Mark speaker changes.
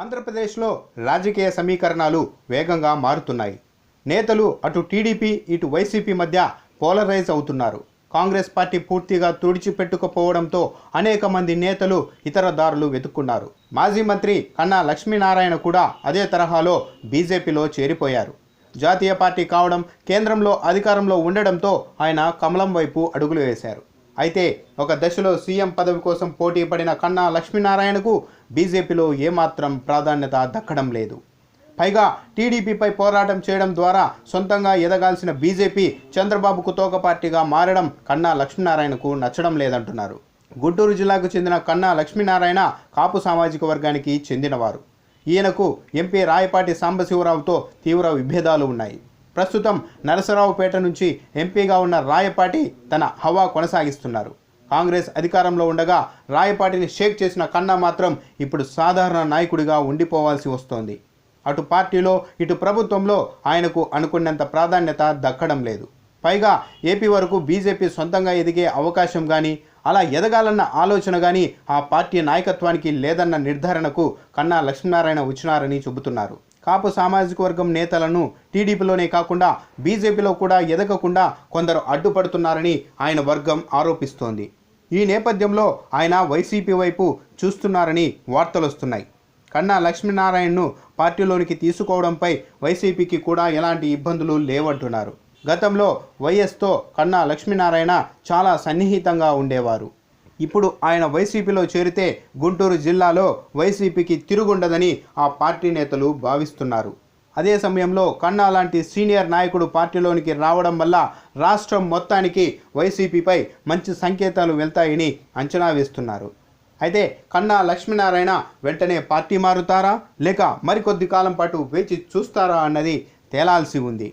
Speaker 1: ఆంధ్రప్రదేశ్లో రాజకీయ సమీకరణాలు వేగంగా మారుతున్నాయి. నేతలు అటు టీడీపీ ఇటు వైసీపీ మధ్య పోలరైజ్ అవుతున్నారు. కాంగ్రెస్ పార్టీ పూర్తిగా తుడిచిపెట్టుకుపోవడంతో అనేక మంది నేతలు ఇతర దారులు వెతుక్కున్నారు. మాజీ మంత్రి కన్నా లక్ష్మీనారాయణ కూడా అదే తరహాలో బీజేపీలో చేరిపోయారు. జాతీయ పార్టీ కావడం కేంద్రంలో అధికారంలో ఉండడంతో ఆయన కమలం వైపు అడుగులు వేశారు. అయితే ఒక దశలో సీఎం పదవి కోసం పోటీ పడిన కన్నా లక్ష్మీనారాయణకు బీజేపీలో ఏమాత్రం ప్రాధాన్యత దక్కడం లేదు. పైగా టీడీపీపై పోరాటం చేయడం ద్వారా సొంతంగా ఎదగాల్సిన బీజేపీ చంద్రబాబుకు తోక పార్టీగా మారడం కన్నా లక్ష్మీనారాయణకు నచ్చడం లేదంటున్నారు. గుంటూరు జిల్లాకు చెందిన కన్నా లక్ష్మీనారాయణ కాపు సామాజిక వర్గానికి చెందినవారు. ఈయనకు ఎంపీ రాయపాటి సాంబశివరావుతో తీవ్ర విభేదాలు ఉన్నాయి. ప్రస్తుతం నరసరావుపేట నుంచి ఎంపీగా ఉన్న రాయపాటి తన హవా కొనసాగిస్తున్నారు. కాంగ్రెస్ అధికారంలో ఉండగా రాయపాటిని షేక్ చేసిన కన్నా మాత్రం ఇప్పుడు సాధారణ నాయకుడిగా ఉండిపోవాల్సి వస్తోంది. అటు పార్టీలో ఇటు ప్రభుత్వంలో ఆయనకు అనుకున్నంత ప్రాధాన్యత దక్కడం లేదు. పైగా ఏపీ వరకు బీజేపీ సొంతంగా ఎదిగే అవకాశం కానీ అలా ఎదగాలన్న ఆలోచన కానీ ఆ పార్టీ నాయకత్వానికి లేదన్న నిర్ధారణకు కన్నా లక్ష్మీనారాయణ వచ్చినారని చెబుతున్నారు. కాపు సామాజిక వర్గం నేతలను టీడీపీలోనే కాకుండా బీజేపీలో కూడా ఎదగకుండా కొందరు అడ్డుపడుతున్నారని ఆయన వర్గం ఆరోపిస్తోంది. ఈ నేపథ్యంలో ఆయన వైసీపీ వైపు చూస్తున్నారని వార్తలు వస్తున్నాయి. కన్నా లక్ష్మీనారాయణను పార్టీలోనికి తీసుకోవడంపై వైసీపీకి కూడా ఎలాంటి ఇబ్బందులు లేవంటున్నారు. గతంలో వైఎస్తో కన్నా లక్ష్మీనారాయణ చాలా సన్నిహితంగా ఉండేవారు. ఇప్పుడు ఆయన వైసీపీలో చేరితే గుంటూరు జిల్లాలో వైసీపీకి తిరుగుండదని ఆ పార్టీ నేతలు భావిస్తున్నారు. అదే సమయంలో కన్నా లాంటి సీనియర్ నాయకుడు పార్టీలోనికి రావడం వల్ల రాష్ట్రం మొత్తానికి వైసీపీపై మంచి సంకేతాలు వెళ్తాయని అంచనా వేస్తున్నారు. అయితే కన్నా లక్ష్మీనారాయణ వెంటనే పార్టీ మారుతారా? లేక మరికొద్ది కాలం పాటు వేచి చూస్తారా అన్నది తేలాల్సి ఉంది.